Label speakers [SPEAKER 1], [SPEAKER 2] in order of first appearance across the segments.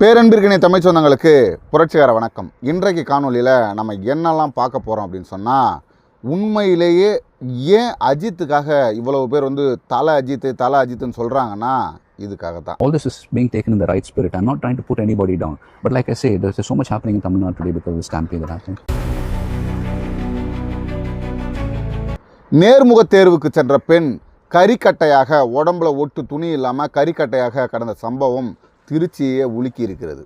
[SPEAKER 1] பேரன்பிற்கினை தமிழ் சொந்தங்களுக்கு புரட்சிகர வணக்கம் இன்றைக்கு காணொளியில் நம்ம என்னெல்லாம் பார்க்க போகிறோம் அப்படின்னு சொன்னால் உண்மையிலேயே ஏன் அஜித்துக்காக இவ்வளவு பேர் வந்து தலை அஜித் தலை அஜித்துன்னு சொல்கிறாங்கன்னா இதுக்காக தான்
[SPEAKER 2] in the right spirit. I'm not trying to put anybody down. But like I say, there's, there's so much happening in Tamil Nadu today because of this campaign that happened.
[SPEAKER 1] நேர்முக தேர்வுக்கு சென்ற பெண் கரிக்கட்டையாக உடம்புல ஒட்டு துணி இல்லாமல் கரிக்கட்டையாக கடந்த சம்பவம் திருச்சியை உலுக்கி இருக்கிறது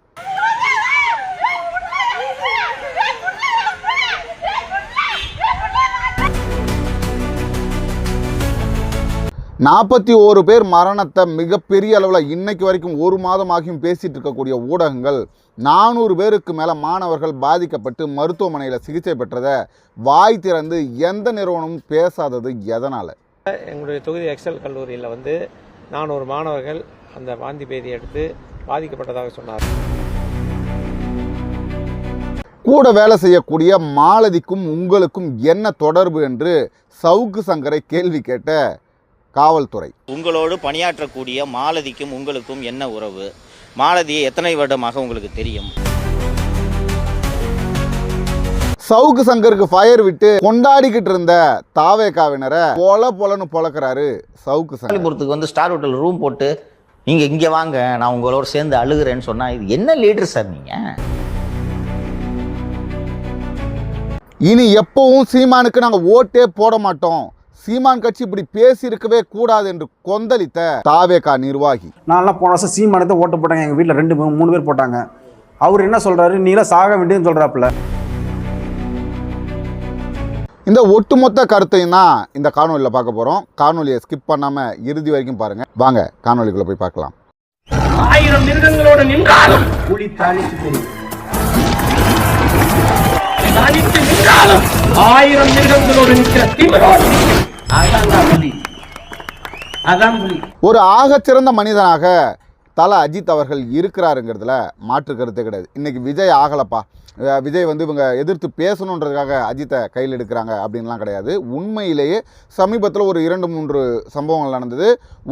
[SPEAKER 1] நாற்பத்தி ஓரு பேர் மரணத்தை மிகப்பெரிய அளவில் இன்னைக்கு வரைக்கும் ஒரு மாதமாகியும் பேசிகிட்டு இருக்கக்கூடிய ஊடகங்கள் நானூறு பேருக்கு மேலே மாணவர்கள் பாதிக்கப்பட்டு மருத்துவமனையில் சிகிச்சை பெற்றதை வாய் திறந்து எந்த நிறுவனமும் பேசாதது எதனால்?
[SPEAKER 3] எங்களுடைய தொகுதி எக்ஸல் கல்லூரியில் வந்து நானூறு மாணவர்கள் அந்த வாந்தி பேதி எடுத்து பாதிக்கப்பட்டதாக சொன்னார்.
[SPEAKER 1] கூட வேலை செய்யக்கூடிய மாலதிக்கும் உங்களுக்கும் என்ன தொடர்பு என்று சவுக்கு சங்கரை கேள்வி கேட்ட காவல்துறை.
[SPEAKER 4] உங்களோடு பணியாற்றக்கூடிய மாலதிக்கும் உங்களுக்கும் என்ன உறவு? மாலதியை எத்தனை வருடமாக உங்களுக்கு தெரியும்?
[SPEAKER 1] சவுக்கு சங்கருக்கு ஃபயர் விட்டு கொண்டாடிக்கிட்டு இருந்த தாவேக்காவினரை பொல பொலன்னு பொழக்கிறாரு சவுக்கு சங்கர்.
[SPEAKER 5] வந்து ஸ்டார் ஹோட்டல் ரூம் போட்டு நீங்க இங்க வாங்க நான் உங்களோட சேர்ந்து அழுகிறேன்னு சொன்னா இது என்ன லீடர் சார் நீங்க?
[SPEAKER 1] இனி எப்பவும் சீமானுக்கு நாங்கள் ஓட்டே போட மாட்டோம். சீமான் கட்சி இப்படி பேசியிருக்கவே கூடாது என்று கொந்தளித்த தாவேகா நிர்வாகி.
[SPEAKER 6] நான்லாம் போன வருஷம் சீமானத்தை தான் ஓட்டு போட்டாங்க. எங்கள் வீட்டில் ரெண்டு மூணு மூணு பேர் போட்டாங்க. அவர் என்ன சொல்கிறாரு நீலாம் சாக வேண்டியதுன்னு சொல்கிறாப்புல
[SPEAKER 1] இந்த ஒட்டுமொத்த கருத்தையும் தான் இந்த காணொலியில் பார்க்க போகிறோம் காணொலியை ஸ்கிப் பண்ணாமல் இறுதி வரைக்கும் பாருங்கள் வாங்க காணொலிக்குள்ளே போய் பார்க்கலாம்.
[SPEAKER 7] ஆயிரம் மிருகங்களோடு நின்றாலும் புலி தனித்து நின்றாலும் ஆயிரம் மிருகங்களோடு நிற்கிற நிற்கும். அதான் புலி. அதான் புலி.
[SPEAKER 1] ஒரு ஆகச்சிறந்த மனிதனாக தல அஜித் அவர்கள் இருக்கிறாருங்கிறதுல மாற்று கருத்தே கிடையாது. இன்றைக்கி விஜய் ஆகலப்பா. விஜய் வந்து இவங்க எதிர்த்து பேசணுன்றதுக்காக அஜித்தை கையில் எடுக்கிறாங்க அப்படின்லாம் கிடையாது. உண்மையிலேயே சமீபத்தில் ஒரு இரண்டு மூன்று சம்பவங்கள் நடந்தது.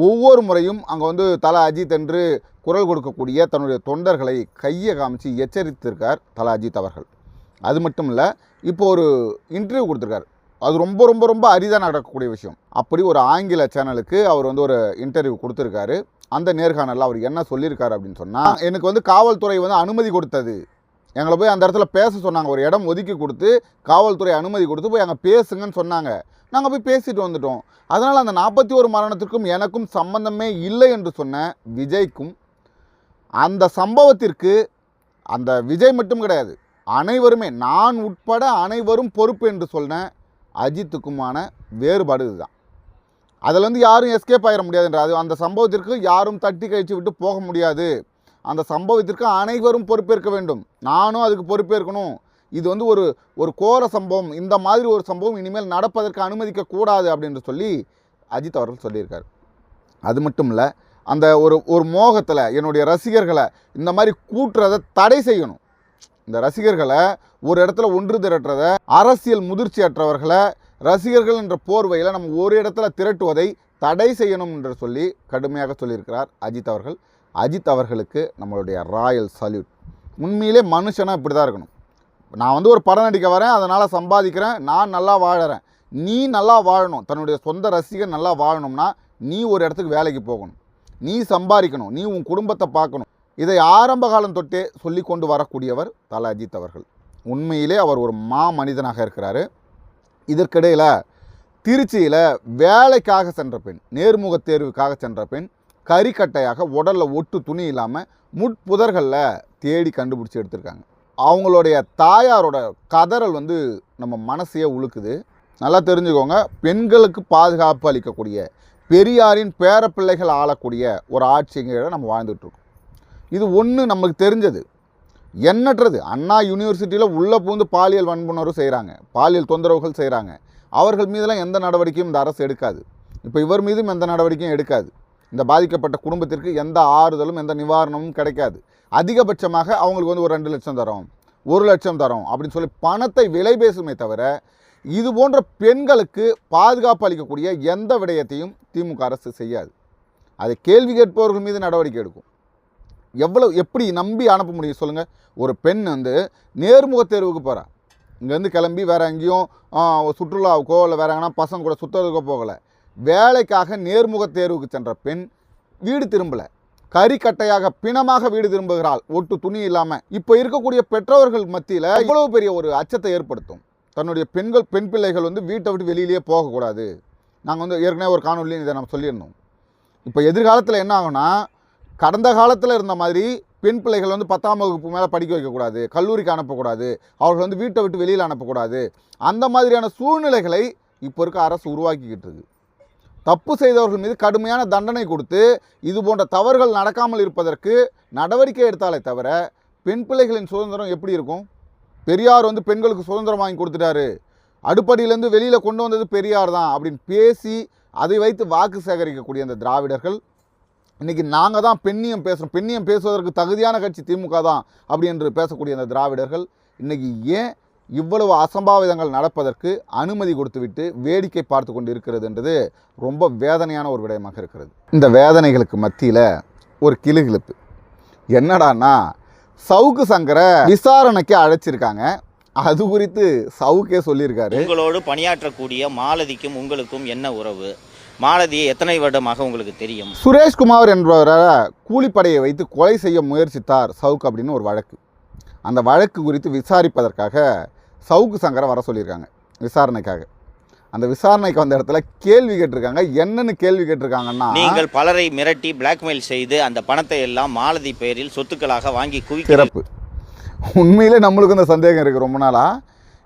[SPEAKER 1] ஒவ்வொரு முறையும் அங்கே வந்து தல அஜித் என்று குரல் கொடுக்கக்கூடிய தன்னுடைய தொண்டர்களை கையை காமிச்சு எச்சரித்திருக்கார் தல அஜித் அவர்கள். அது மட்டும் இல்லை இப்போ ஒரு இன்டர்வியூ கொடுத்துருக்காரு. அது ரொம்ப ரொம்ப ரொம்ப அரிதாக நடக்கக்கூடிய விஷயம். அப்படி ஒரு ஆங்கில சேனலுக்கு அவர் வந்து ஒரு இன்டர்வியூ கொடுத்துருக்காரு. அந்த நேர்காணலில் அவர் என்ன சொல்லியிருக்காரு அப்படின்னு சொன்னால் எனக்கு வந்து காவல்துறை வந்து அனுமதி கொடுத்தது. எங்களை போய் அந்த இடத்துல பேச சொன்னாங்க. ஒரு இடம் ஒதுக்கி கொடுத்து காவல்துறை அனுமதி கொடுத்து போய் அங்கே பேசுங்கன்னு சொன்னாங்க. நாங்கள் போய் பேசிட்டு வந்துட்டோம். அதனால் அந்த நாற்பத்தி ஒரு மரணத்திற்கும் எனக்கும் சம்பந்தமே இல்லை என்று சொன்ன விஜய்க்கும் அந்த சம்பவத்திற்கு அந்த விஜய் மட்டும் கிடையாது அனைவருமே நான் உட்பட அனைவரும் பொறுப்பு என்று சொன்ன அஜித்துக்குமான வேறுபாடு இதுதான். அதில் வந்து யாரும் எஸ்கேப் ஆகிட முடியாதுன்ற அது அந்த சம்பவத்திற்கு யாரும் தட்டி கழிச்சு விட்டு போக முடியாது. அந்த சம்பவத்திற்கு அனைவரும் பொறுப்பேற்க வேண்டும். நானும் அதுக்கு பொறுப்பேற்கணும். இது வந்து ஒரு ஒரு கோர சம்பவம். இந்த மாதிரி ஒரு சம்பவம் இனிமேல் நடப்பதற்கு அனுமதிக்க கூடாது அப்படின்னு சொல்லி அஜித் அவர்கள் சொல்லியிருக்கார். அது மட்டும் இல்லை அந்த ஒரு ஒரு மோகத்தில் என்னுடைய ரசிகர்களை இந்த மாதிரி கூட்டுறதை தடை செய்யணும். இந்த ரசிகர்களை ஒரு இடத்துல ஒன்று திரட்டுறத அரசியல் முதிர்ச்சியற்றவர்களை ரசிகர்கள் என்ற போர்வையில் நம்ம ஒரு இடத்துல திரட்டுவதை தடை செய்யணும் என்று சொல்லி கடுமையாக சொல்லியிருக்கிறார் அஜித் அவர்கள். அஜித் அவர்களுக்கு நம்மளுடைய ராயல் சல்யூட். உண்மையிலே மனுஷனாக இப்படி தான் இருக்கணும். நான் வந்து ஒரு படம் நடிக்க வரேன் அதனால் சம்பாதிக்கிறேன் நான் நல்லா வாழறேன். நீ நல்லா வாழணும் தன்னுடைய சொந்த ரசிகர் நல்லா வாழணும்னா நீ ஒரு இடத்துக்கு வேலைக்கு போகணும். நீ சம்பாதிக்கணும் நீ உன் குடும்பத்தை பார்க்கணும். இதை ஆரம்ப காலம் தொட்டே சொல்லி கொண்டு வரக்கூடியவர் தல அஜித் அவர்கள். உண்மையிலே அவர் ஒரு மா மனிதனாக இருக்கிறாரு. இதற்கிடையில் திருச்சியில் வேலைக்காக சென்ற பெண் நேர்முக தேர்வுக்காக சென்ற பெண் கறிக்கட்டையாக உடலில் ஒட்டு துணி இல்லாமல் முட்புதர்களில் தேடி கண்டுபிடிச்சி எடுத்திருக்காங்க. அவங்களுடைய தாயாரோட கதறல் வந்து நம்ம மனசையே உழுக்குது நல்லா தெரிஞ்சுக்கோங்க பெண்களுக்கு பாதுகாப்பு அளிக்கக்கூடிய பெரியாரின் பேரப்பிள்ளைகள் ஆளக்கூடிய ஒரு ஆட்சிங்கிற நம்ம வாழ்ந்துட்டுருக்கோம் இது ஒன்று நமக்கு தெரிஞ்சது. எண்ணற்றது அண்ணா யூனிவர்சிட்டியில் உள்ளே பூந்து பாலியல் வன்புணர்வு செய்கிறாங்க பாலியல் தொந்தரவுகள் செய்கிறாங்க அவர்கள் மீதெல்லாம் எந்த நடவடிக்கையும் இந்த அரசு எடுக்காது. இப்போ இவர் மீதும் எந்த நடவடிக்கையும் எடுக்காது. இந்த பாதிக்கப்பட்ட குடும்பத்திற்கு எந்த ஆறுதலும் எந்த நிவாரணமும் கிடைக்காது. அதிகபட்சமாக அவங்களுக்கு வந்து ஒரு ரெண்டு லட்சம் தரோம். ஒரு லட்சம் தரோம் அப்படின்னு சொல்லி பணத்தை விலை பேசுமே தவிர இது போன்ற பெண்களுக்கு பாதுகாப்பு அளிக்கக்கூடிய எந்த விடயத்தையும் திமுக அரசு செய்யாது. அதை கேள்வி கேட்பவர்கள் மீது நடவடிக்கை எடுக்கும். எவ்வளோ எப்படி நம்பி அனுப்ப முடியும் சொல்லுங்கள் ஒரு பெண் வந்து நேர்முக தேர்வுக்கு போகிறா இங்கேருந்து கிளம்பி வேறு எங்கேயும் சுற்றுலாவுக்கோ இல்லை வேறு எங்கன்னா பசங்க கூட சுற்றுறதுக்கோ போகலை. வேலைக்காக நேர்முக தேர்வுக்கு சென்ற பெண் வீடு திரும்பலை. கறிக்கட்டையாக பிணமாக வீடு திரும்புகிறாள். ஒட்டு துணி இல்லாமல் இப்போ இருக்கக்கூடிய பெற்றோர்கள் மத்தியில் இவ்வளவு பெரிய ஒரு அச்சத்தை ஏற்படுத்தும். தன்னுடைய பெண்கள் பெண் பிள்ளைகள் வந்து வீட்டை விட்டு வெளியிலேயே போகக்கூடாது நாங்கள் வந்து ஏற்கனவே ஒரு காணொலியும் இதை நம்ம சொல்லியிருந்தோம். இப்போ எதிர்காலத்தில் என்ன ஆகும்னா கடந்த காலத்தில் இருந்த மாதிரி பெண் பிள்ளைகள் வந்து பத்தாம் வகுப்பு மேலே படிக்க வைக்கக்கூடாது கல்லூரிக்கு அனுப்பக்கூடாது அவர்கள் வந்து வீட்டை விட்டு வெளியில் அனுப்பக்கூடாது. அந்த மாதிரியான சூழ்நிலைகளை இப்போ இருக்க அரசு உருவாக்கிக்கிட்டு இருக்கு. தப்பு செய்தவர்கள் மீது கடுமையான தண்டனை கொடுத்து இது போன்ற தவறுகள் நடக்காமல் இருப்பதற்கு நடவடிக்கை எடுத்தாலே தவிர பெண் பிள்ளைகளின் சுதந்திரம் எப்படி இருக்கும்? பெரியார் வந்து பெண்களுக்கு சுதந்திரம் வாங்கி கொடுத்துட்டாரு. அடுப்படியிலேருந்து வெளியில் கொண்டு வந்தது பெரியார் தான் அப்படின்னு பேசி அதை வைத்து வாக்கு சேகரிக்கக்கூடிய அந்த திராவிடர்கள் இன்றைக்கி நாங்கள் தான் பெண்ணியம் பேசுகிறோம் பெண்ணியம் பேசுவதற்கு தகுதியான கட்சி திமுக தான் அப்படி என்று பேசக்கூடிய அந்த திராவிடர்கள் இன்றைக்கி ஏன் இவ்வளவு அசம்பாவிதங்கள் நடப்பதற்கு அனுமதி கொடுத்துவிட்டு வேடிக்கை பார்த்து கொண்டு இருக்கிறது என்றது ரொம்ப வேதனையான ஒரு விடயமாக இருக்கிறது. இந்த வேதனைகளுக்கு மத்தியில் ஒரு கிளுகிழப்பு. என்னடான்னா சவுக்கு சங்கரை விசாரணைக்கு அழைச்சிருக்காங்க. அது குறித்து சவுக்கே சொல்லியிருக்காரு.
[SPEAKER 4] உங்களோடு பணியாற்றக்கூடிய மாலதிக்கும் உங்களுக்கும் என்ன உறவு? மாலதியை எத்தனை வருடமாக உங்களுக்கு தெரியும்?
[SPEAKER 1] சுரேஷ்குமார் என்பவரை கூலிப்படையை வைத்து கொலை செய்ய முயற்சித்தார் சவுக் அப்படின்னு ஒரு வழக்கு. அந்த வழக்கு குறித்து விசாரிப்பதற்காக சவுக்கு சங்கரை வர சொல்லியிருக்காங்க விசாரணைக்காக. அந்த விசாரணைக்கு வந்த இடத்துல கேள்வி கேட்டிருக்காங்க. என்னன்னு கேள்வி கேட்டிருக்காங்கன்னா
[SPEAKER 4] நீங்கள் பலரை மிரட்டி பிளாக்மெயில் செய்து அந்த பணத்தை எல்லாம் மாலதி பெயரில் சொத்துக்களாக வாங்கி குவிக்க
[SPEAKER 1] சிறப்பு. உண்மையிலே நம்மளுக்கு இந்த சந்தேகம் இருக்குது ரொம்ப நாளாக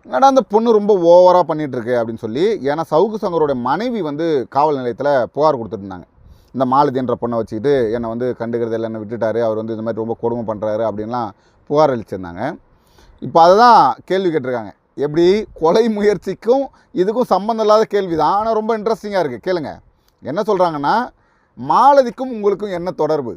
[SPEAKER 1] என்னடா அந்த பொண்ணு ரொம்ப ஓவராக பண்ணிகிட்ருக்கு இருக்கு அப்படின்னு சொல்லி ஏன்னா சவுக்கு சங்கரோட மனைவி வந்து காவல் நிலையத்தில் புகார் கொடுத்துருந்தாங்க இந்த மாலதி என்ற பொண்ணை வச்சுக்கிட்டு என்னை வந்து கண்டுக்கிறது இல்லை என்ன விட்டுட்டாரு அவர் வந்து இந்த மாதிரி ரொம்ப கொடுமை பண்ணுறாரு அப்படின்லாம் புகார் அளிச்சிருந்தாங்க. இப்போ அதை தான் கேள்வி கேட்டிருக்காங்க. எப்படி கொலை முயற்சிக்கும் இதுக்கும் சம்மந்தம் இல்லாத கேள்வி தான் ஆனால் ரொம்ப இன்ட்ரெஸ்டிங்காக இருக்குது கேளுங்க. என்ன சொல்கிறாங்கன்னா மாலதிக்கும் உங்களுக்கும் என்ன தொடர்பு?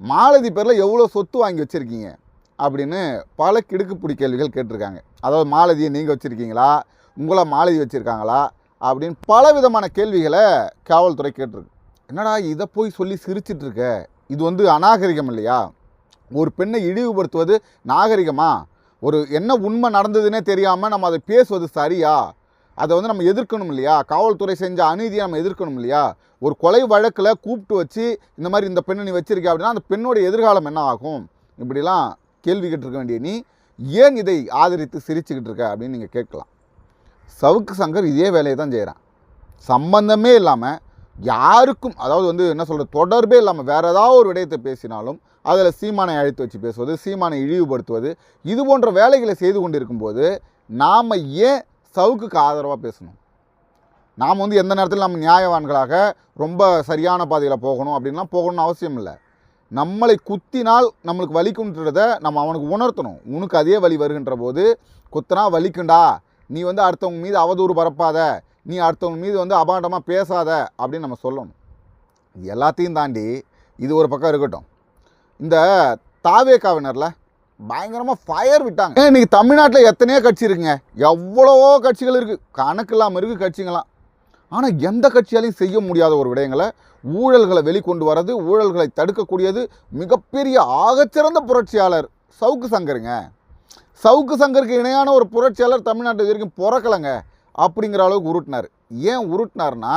[SPEAKER 1] மாலதி பேரில் எவ்வளோ சொத்து வாங்கி வச்சுருக்கீங்க? அப்படின்னு பல கிடுக்குப்பிடி கேள்விகள் கேட்டிருக்காங்க. அதாவது மாலதியை நீங்கள் வச்சுருக்கீங்களா? உங்களை மாலதி வச்சுருக்காங்களா? அப்படின்னு பல விதமான கேள்விகளை காவல்துறை கேட்டிருக்கு. என்னடா இதை போய் சொல்லி சிரிச்சிட்ருக்க இது வந்து அநாகரிகம் இல்லையா? ஒரு பெண்ணை இழிவுபடுத்துவது நாகரிகமா? ஒரு என்ன உண்மை நடந்ததுன்னே தெரியாமல் நம்ம அதை பேசுவது சரியா? அதை வந்து நம்ம எதிர்க்கணும் இல்லையா? காவல்துறை செஞ்ச அநீதியை நம்ம எதிர்க்கணும் இல்லையா? ஒரு கொலை வழக்கில் கூப்பிட்டு வச்சு இந்த மாதிரி இந்த பெண்ணை நீ வச்சிருக்க அப்படின்னா அந்த பெண்ணோட எதிர்காலம் என்ன ஆகும்? இப்படிலாம் கேள்வி கேட்டிருக்க வேண்டிய நீ ஏன் இதை ஆதரித்து சிரிச்சுக்கிட்டு இருக்க அப்படின்னு நீங்கள் கேட்கலாம். சவுக்கு சங்கர் இதே வேலையை தான் செய்கிறான் சம்பந்தமே இல்லாமல் யாருக்கும் அதாவது வந்து என்ன சொல்கிறது தொடர்பே இல்லாமல் வேறு ஏதாவது ஒரு விடயத்தை பேசினாலும் அதில் சீமானை அழைத்து வச்சு பேசுவது சீமானை இழிவுபடுத்துவது இது போன்ற வேலைகளை செய்து கொண்டு இருக்கும்போது நாம் ஏன் சவுக்குக்கு ஆதரவாக பேசணும்? நாம் வந்து எந்த நேரத்தில் நம்ம நியாயவான்களாக ரொம்ப சரியான பாதையில் போகணும் அப்படின்லாம் போகணும்னு அவசியம் இல்லை. நம்மளை குத்தினால் நம்மளுக்கு வலிக்குன்றத நம்ம அவனுக்கு உணர்த்தணும். உனக்கு அதே வலி வருகின்ற போது குத்தினா வலிக்குண்டா. நீ வந்து அடுத்தவங்க மீது அவதூறு பரப்பாத. நீ அடுத்தவங்க மீது வந்து அபாண்டமாக பேசாத. அப்படின்னு நம்ம சொல்லணும். எல்லாத்தையும் தாண்டி இது ஒரு பக்கம் இருக்கட்டும். இந்த தாவே காவினரில் பயங்கரமாக ஃபயர் விட்டாங்க இன்றைக்கி தமிழ்நாட்டில் எத்தனையோ கட்சி இருக்குங்க. எவ்வளவோ கட்சிகள் இருக்குது கணக்கு இல்லாமல் இருக்குது கட்சிங்களாம். ஆனால் எந்த கட்சியாலையும் செய்ய முடியாத ஒரு விடயங்களை ஊழல்களை வெளிக்கொண்டு வர்றது ஊழல்களை தடுக்கக்கூடியது மிகப்பெரிய ஆகச்சிறந்த புரட்சியாளர் சவுக்கு சங்கருங்க. சவுக்கு சங்கருக்கு இணையான ஒரு புரட்சியாளர் தமிழ்நாட்டு இது வரைக்கும் பிறக்கலைங்க அப்படிங்கிற அளவுக்கு உருட்டினார். ஏன் உருட்டினார்னா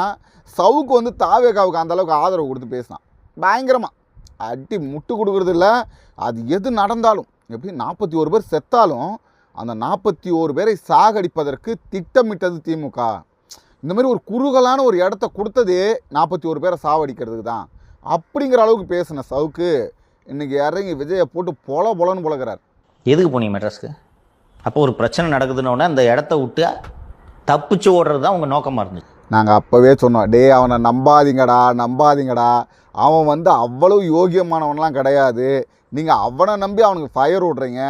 [SPEAKER 1] சவுக்கு வந்து தாவேகாவுக்கு அந்த அளவுக்கு ஆதரவு கொடுத்து பேசினான். பயங்கரமாக அடி முட்டு கொடுக்கறது இல்லை. அது எது நடந்தாலும் எப்படி நாற்பத்தி ஒரு பேர் செத்தாலும் அந்த நாற்பத்தி ஓரு பேரை சாகடிப்பதற்கு திட்டமிட்டது திமுக இந்த மாதிரி ஒரு குறுகலான ஒரு இடத்த கொடுத்ததே நாற்பத்தி ஒரு பேரை சாவடிக்கிறதுக்கு தான். அப்படிங்கிற அளவுக்கு பேசின சவுக்கு இன்னைக்கு இறங்கி விஜயை போட்டு பொல பொலன்னு பொழக்கிறார்
[SPEAKER 5] எதுக்கு போனீங்க மெட்ராஸ்க்கு? அப்போ ஒரு பிரச்சனை நடக்குதுன்னு உடனே அந்த இடத்த விட்டு தப்பிச்சு ஓடுறது தான் உங்கள் நோக்கமாக இருந்துச்சு.
[SPEAKER 1] நாங்கள் அப்போவே சொன்னோம் டேய் அவனை நம்பாதீங்கடா நம்பாதீங்கடா. அவன் வந்து அவ்வளவு யோகியமானவன்லாம் கிடையாது. நீங்கள் அவனை நம்பி அவனுக்கு ஃபயர் விட்றீங்க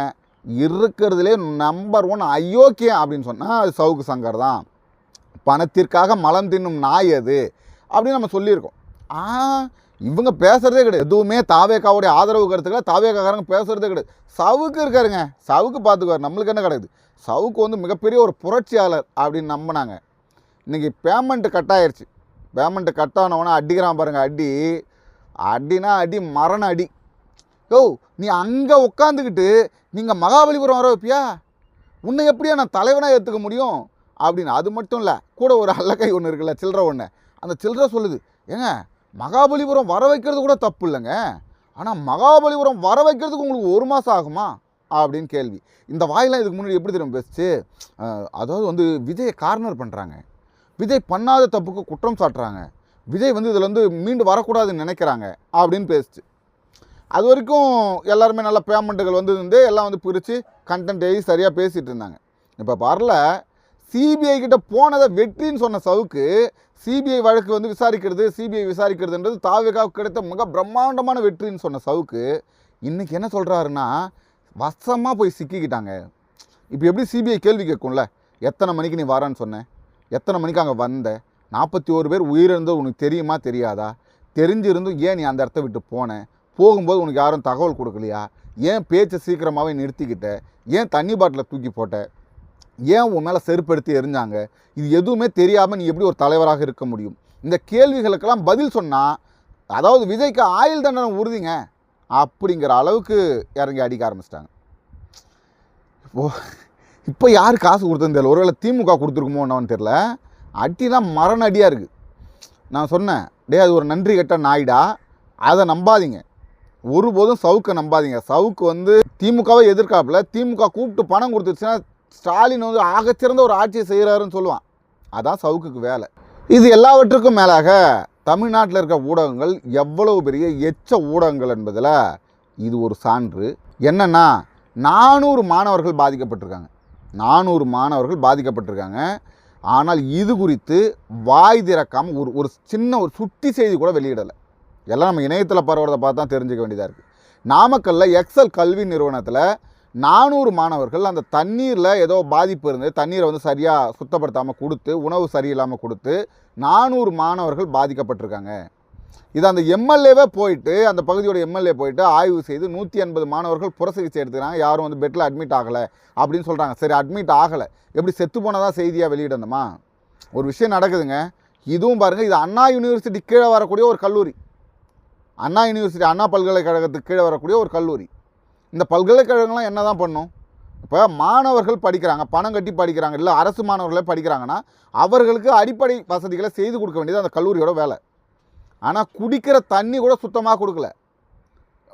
[SPEAKER 1] இருக்கிறதுலே நம்பர் ஒன் அயோக்கியம் அப்படின்னு சொன்னால் அது சவுக்கு சங்கர் தான். பணத்திற்காக மலம் தின்னும் நாய் அது அப்படின்னு நம்ம சொல்லியிருக்கோம். ஆ இவங்க பேசுகிறதே கிடையாது. எதுவுமே தாவேக்காவுடைய ஆதரவு கருத்துக்களை தாவேக்காரங்க பேசுகிறதே கிடையாது. சவுக்கு இருக்காருங்க. சவுக்கு பார்த்துக்குவார். நம்மளுக்கு என்ன கிடையாது. சவுக்கு வந்து மிகப்பெரிய ஒரு புரட்சியாளர் அப்படின்னு நம்பினாங்க. இன்றைக்கி பேமெண்ட்டு கட் ஆயிடுச்சு பேமெண்ட்டு கட் ஆனவொன்னே அடிக்கிறான் பாருங்கள் அடி. அடினா அடி மரண அடி. யோ நீ அங்கே உட்காந்துக்கிட்டு நீங்கள் மகாபலிபுரம் வர வைப்பியா? உன்னை எப்படியா நான் தலைவனாக ஏற்றுக்க முடியும்? அப்படின்னு. அது மட்டும் இல்லை கூட ஒரு அல்லக்கை ஒன்று இருக்குல்ல சில்லற ஒன்று அந்த சில்லற சொல்லுது ஏங்க மகாபலிபுரம் வர வைக்கிறது கூட தப்பு இல்லைங்க. ஆனால் மகாபலிபுரம் வர வைக்கிறதுக்கு உங்களுக்கு ஒரு மாதம் ஆகுமா? அப்படின்னு கேள்வி. இந்த வாயெல்லாம் இதுக்கு முன்னாடி எப்படி தெரியும் பேசிச்சு? அதாவது வந்து விஜயை கார்னர் பண்ணுறாங்க விஜய் பண்ணாத தப்புக்கு குற்றம் சாட்டுறாங்க. விஜய் வந்து இதில் வந்து மீண்டு வரக்கூடாதுன்னு நினைக்கிறாங்க அப்படின்னு பேசிச்சு. அது வரைக்கும் எல்லாருமே நல்ல பேமெண்ட்டுகள் வந்து இருந்து எல்லாம் வந்து பிரித்து கண்டென்ட் எழுதி சரியாக பேசிகிட்டு இருந்தாங்க. இப்போ வரல சிபிஐ கிட்ட போனதை வெற்றின்னு சொன்ன சவுக்கு சிபிஐ வழக்கு வந்து விசாரிக்கிறது சிபிஐ விசாரிக்கிறதுன்றது தாவேகாவுக்கு கிடைத்த மிக பிரம்மாண்டமான வெற்றின்னு சொன்ன சவுக்கு இன்றைக்கி என்ன சொல்கிறாருன்னா வசமாக போய் சிக்கிக்கிட்டாங்க. இப்போ எப்படி சிபிஐ கேள்வி கேட்கும்ல? எத்தனை மணிக்கு நீ வரேன்னு சொன்னேன் எத்தனை மணிக்கு அங்கே வந்த? நாற்பத்தி ஒரு பேர் உயிரிழந்தது உனக்கு தெரியுமா தெரியாதா? தெரிஞ்சிருந்தும் ஏன் நீ அந்த இடத்த விட்டு போனேன் போகும்போது உனக்கு யாரும் தகவல் கொடுக்கலையா? ஏன் பேச்சை சீக்கிரமாகவே நிறுத்திக்கிட்ட? ஏன் தண்ணி பாட்டிலை தூக்கி போட்ட? ஏன் உன் மேலே செருப்படுத்தி எரிஞ்சாங்க? இது எதுவுமே தெரியாமல் நீ எப்படி ஒரு தலைவராக இருக்க முடியும்? இந்த கேள்விகளுக்கெல்லாம் பதில் சொன்னால் அதாவது விஜய்க்கு ஆயுள் தண்டனை உறுதிங்க அப்படிங்கிற அளவுக்கு இறங்கி அடிக்க ஆரம்பிச்சிட்டாங்க. இப்போ இப்போ யார் காசு கொடுத்ததுன்னு தெரியல. ஒருவேளை திமுக கொடுத்துருக்குமோ என்னன்னு தெரில அடிலாம் மரண அடியாக இருக்குது நான் சொன்னேன் டே அது ஒரு நன்றி கெட்ட நாயிடா. அதை நம்பாதீங்க. ஒருபோதும் சவுக்கை நம்பாதீங்க. சவுக்கு வந்து திமுகவை எதிர்க்காப்புல திமுக கூப்பிட்டு பணம் கொடுத்துருச்சுன்னா ஸ்டாலின் வந்து ஆகச்சிறந்த ஒரு ஆட்சியை செய்கிறாருன்னு சொல்லுவான். அதான் சவுக்குக்கு வேலை. இது எல்லாவற்றுக்கும் மேலாக தமிழ்நாட்டில் இருக்க ஊடகங்கள் எவ்வளவு பெரிய எச்ச ஊடகங்கள் என்பதில் இது ஒரு சான்று. என்னென்னா நானூறு மாணவர்கள் பாதிக்கப்பட்டிருக்காங்க. நானூறு மாணவர்கள் பாதிக்கப்பட்டிருக்காங்க. ஆனால் இது குறித்து வாய் திறக்காமல் ஒரு ஒரு சின்ன ஒரு சுட்டி செய்தி கூட வெளியிடலை. எல்லாம் நம்ம இணையத்தில் பரவுறதை பார்த்து தான் தெரிஞ்சுக்க வேண்டியதாக இருக்குது நாமக்கல்லில் எக்ஸல் கல்வி நிறுவனத்தில் நானூறு மாணவர்கள் அந்த தண்ணீரில் ஏதோ பாதிப்பு இருந்து தண்ணீரை வந்து சரியாக சுத்தப்படுத்தாமல் கொடுத்து உணவு சரியில்லாமல் கொடுத்து நானூறு மாணவர்கள் பாதிக்கப்பட்டிருக்காங்க. இது அந்த எம்எல்ஏவே போயிட்டு அந்த பகுதியோட எம்எல்ஏ போயிட்டு ஆய்வு செய்து நூற்றி எண்பது மாணவர்கள் புற சிகிச்சை எடுத்துக்கிறாங்க. யாரும் வந்து பெட்டில் அட்மிட் ஆகலை அப்படின்னு சொல்கிறாங்க சரி அட்மிட் ஆகலை. எப்படி செத்து போனதான் செய்தியாக வெளியிடணுமா? ஒரு விஷயம் நடக்குதுங்க. இதுவும் பாருங்கள் இது அண்ணா யூனிவர்சிட்டி கீழே வரக்கூடிய ஒரு கல்லூரி. அண்ணா யூனிவர்சிட்டி அண்ணா பல்கலைக்கழகத்துக்கு கீழே வரக்கூடிய ஒரு கல்லூரி. இந்த பல்கலைக்கழகங்கள்லாம் என்ன தான் பண்ணும்? இப்போ மாணவர்கள் படிக்கிறாங்க பணம் கட்டி படிக்கிறாங்க இல்லை அரசு மாணவர்களே படிக்கிறாங்கன்னா அவர்களுக்கு அடிப்படை வசதிகளை செய்து கொடுக்க வேண்டியது அந்த கல்லூரியோட வேலை. ஆனால் குடிக்கிற தண்ணி கூட சுத்தமாக கொடுக்கல.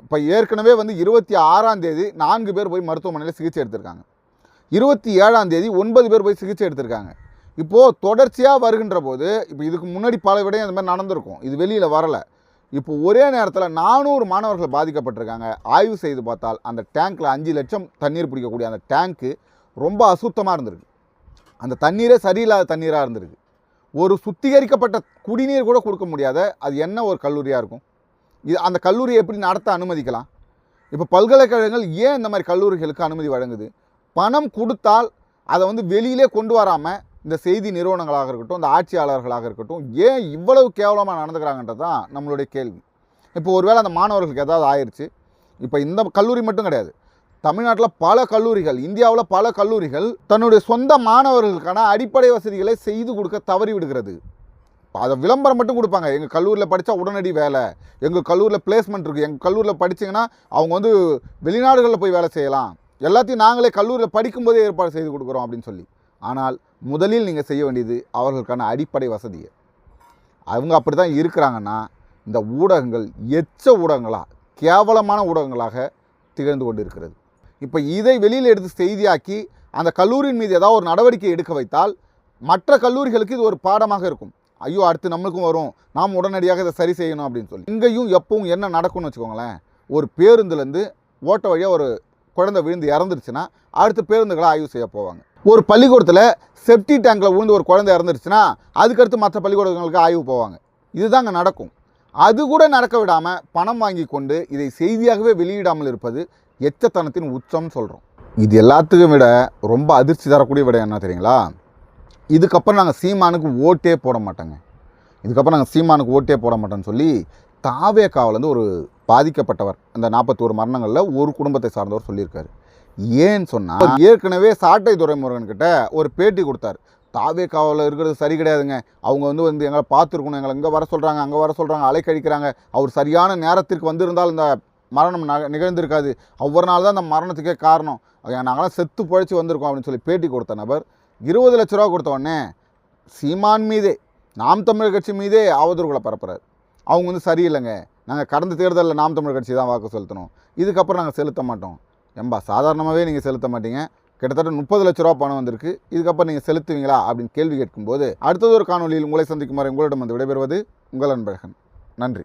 [SPEAKER 1] இப்போ ஏற்கனவே வந்து இருபத்தி ஆறாம் தேதி நான்கு பேர் போய் மருத்துவமனையில் சிகிச்சை எடுத்திருக்காங்க. இருபத்தி ஏழாம் தேதி ஒன்பது பேர் போய் சிகிச்சை எடுத்திருக்காங்க. இப்போது தொடர்ச்சியாக வருகின்ற போது இப்போ இதுக்கு முன்னாடி பல விடையும் இந்த மாதிரி நடந்திருக்கும். இது வெளியில் வரலை. இப்போ ஒரே நேரத்தில் நானூறு மாணவர்கள் பாதிக்கப்பட்டிருக்காங்க. ஆய்வு செய்து பார்த்தால் அந்த டேங்க்கில் அஞ்சு லட்சம் தண்ணீர் பிடிக்கக்கூடிய அந்த டேங்க்கு ரொம்ப அசுத்தமாக இருந்திருக்கு. அந்த தண்ணீரே சரியில்லாத தண்ணீராக இருந்திருக்கு. ஒரு சுத்திகரிக்கப்பட்ட குடிநீர் கூட கொடுக்க முடியாத அது என்ன ஒரு கல்லூரியாக இருக்கும்? இது அந்த கல்லூரியை எப்படி நடத்த அனுமதிக்கலாம்? இப்போ பல்கலைக்கழகங்கள் ஏன் இந்த மாதிரி கல்லூரிகளுக்கு அனுமதி வழங்குது? பணம் கொடுத்தால் அதை வந்து வெளியிலே கொண்டு வராமல் இந்த செய்தி நிறுவனங்களாக இருக்கட்டும் இந்த ஆட்சியாளர்களாக இருக்கட்டும் ஏன் இவ்வளவு கேவலமாக நடந்துக்கிறாங்கன்றது தான் நம்மளுடைய கேள்வி. இப்போ ஒருவேளை அந்த மாணவர்களுக்கு ஏதாவது ஆயிடுச்சு இப்போ இந்த கல்லூரி மட்டும் கிடையாது. தமிழ்நாட்டில் பல கல்லூரிகள் இந்தியாவில் பல கல்லூரிகள் தன்னுடைய சொந்த மாணவர்களுக்கான அடிப்படை வசதிகளை செய்து கொடுக்க தவறி விடுகிறது. அதை விளம்பரம் மட்டும் கொடுப்பாங்க. எங்கள் கல்லூரியில் படித்தா உடனடி வேலை. எங்கள் கல்லூரியில் பிளேஸ்மெண்ட் இருக்குது எங்கள் கல்லூரியில் படிச்சீங்கன்னா அவங்க வந்து வெளிநாடுகளில் போய் வேலை செய்யலாம். எல்லாத்தையும் நாங்களே கல்லூரியில் படிக்கும்போதே ஏற்பாடு செய்து கொடுக்குறோம் அப்படின்னு சொல்லி. ஆனால் முதலில் நீங்கள் செய்ய வேண்டியது அவர்களுக்கான அடிப்படை வசதியை அவங்க அப்படி தான் இருக்கிறாங்கன்னா இந்த ஊடகங்கள் எச்ச ஊடகங்களாக கேவலமான ஊடகங்களாக திகழ்ந்து கொண்டு இருக்கிறது இப்போ இதை வெளியில் எடுத்து செய்தியாக்கி அந்த கல்லூரியின் மீது ஏதாவது ஒரு நடவடிக்கை எடுக்க வைத்தால் மற்ற கல்லூரிகளுக்கு இது ஒரு பாடமாக இருக்கும். ஐயோ அடுத்து நம்மளுக்கும் வரும். நாம் உடனடியாக இதை சரி செய்யணும் அப்படின்னு சொல்லி. இங்கேயும் எப்பவும் என்ன நடக்கும்னு வச்சுக்கோங்களேன். ஒரு பேருந்துலேருந்து ஓட்ட வழியாக ஒரு குழந்தை விழுந்து இறந்துருச்சுன்னா அடுத்த பேருந்துகளை ஆய்வு செய்ய போவாங்க. ஒரு பள்ளிக்கூடத்தில் செப்டி டேங்கில் விழுந்து ஒரு குழந்தை இறந்துருச்சுன்னா அதுக்கடுத்து மற்ற பள்ளிக்கூடங்களுக்கு ஆய்வு போவாங்க. இதுதாங்க நடக்கும். அது கூட நடக்க விடாமல் பணம் வாங்கி கொண்டு இதை செய்தியாகவே வெளியிடாமல் இருப்பது எச்சத்தனத்தின் உச்சம்னு சொல்கிறோம் இது எல்லாத்துக்கும் விட ரொம்ப அதிர்ச்சி தரக்கூடிய விட என்ன தெரியுங்களா? இதுக்கப்புறம் நாங்கள் சீமானுக்கு ஓட்டே போட மாட்டோங்க. இதுக்கப்புறம் நாங்கள் சீமானுக்கு ஓட்டே போட மாட்டோம்னு சொல்லி தாவேக்காவிலேருந்து ஒரு பாதிக்கப்பட்டவர் அந்த நாற்பத்தோரு மரணங்களில் ஒரு குடும்பத்தை சார்ந்தவர் சொல்லியிருக்காரு. ஏன்னு சொன்னால் ஏற்கனவே சாட்டை துரைமுருகன் கிட்ட ஒரு பேட்டி கொடுத்தாரு. தாவேக்காவில் இருக்கிறது சரி கிடையாதுங்க. அவங்க வந்து வந்து எங்களை பார்த்துருக்கணும். எங்களை இங்கே வர சொல்கிறாங்க அங்கே வர சொல்கிறாங்க அலைக்கழிக்கிறாங்க அவர் சரியான நேரத்திற்கு வந்திருந்தால் இந்த மரணம் நக நிகழ்ந்திருக்காது. ஒவ்வொரு நாள் தான் அந்த மரணத்துக்கே காரணம். நாங்களாம் செத்து பழைச்சி வந்திருக்கோம் அப்படின்னு சொல்லி பேட்டி கொடுத்த நபர் இருபது லட்ச ரூபா கொடுத்த உடனே சீமான் மீதே நாம் தமிழர் கட்சி மீதே அவதூறுகளை பரப்புறாரு. அவங்க வந்து சரியில்லைங்க. நாங்கள் கடந்த தேர்தலில் நாம் தமிழர் கட்சி தான் வாக்கு செலுத்தணும். இதுக்கப்புறம் நாங்கள் செலுத்த மாட்டோம். ஏம்பா சாதாரணமாகவே நீங்கள் செலுத்த மாட்டீங்க. கிட்டத்தட்ட முப்பது லட்ச ரூபா பணம் வந்திருக்கு. இதுக்கப்புறம் நீங்கள் செலுத்துவீங்களா அப்படின்னு கேள்வி கேட்கும்போது அடுத்தது ஒரு காணொலியில் உங்களை சந்திக்கும் வரை உங்களிடம் வந்து விடைபெறுவது உங்கள் அன்பழகன். நன்றி.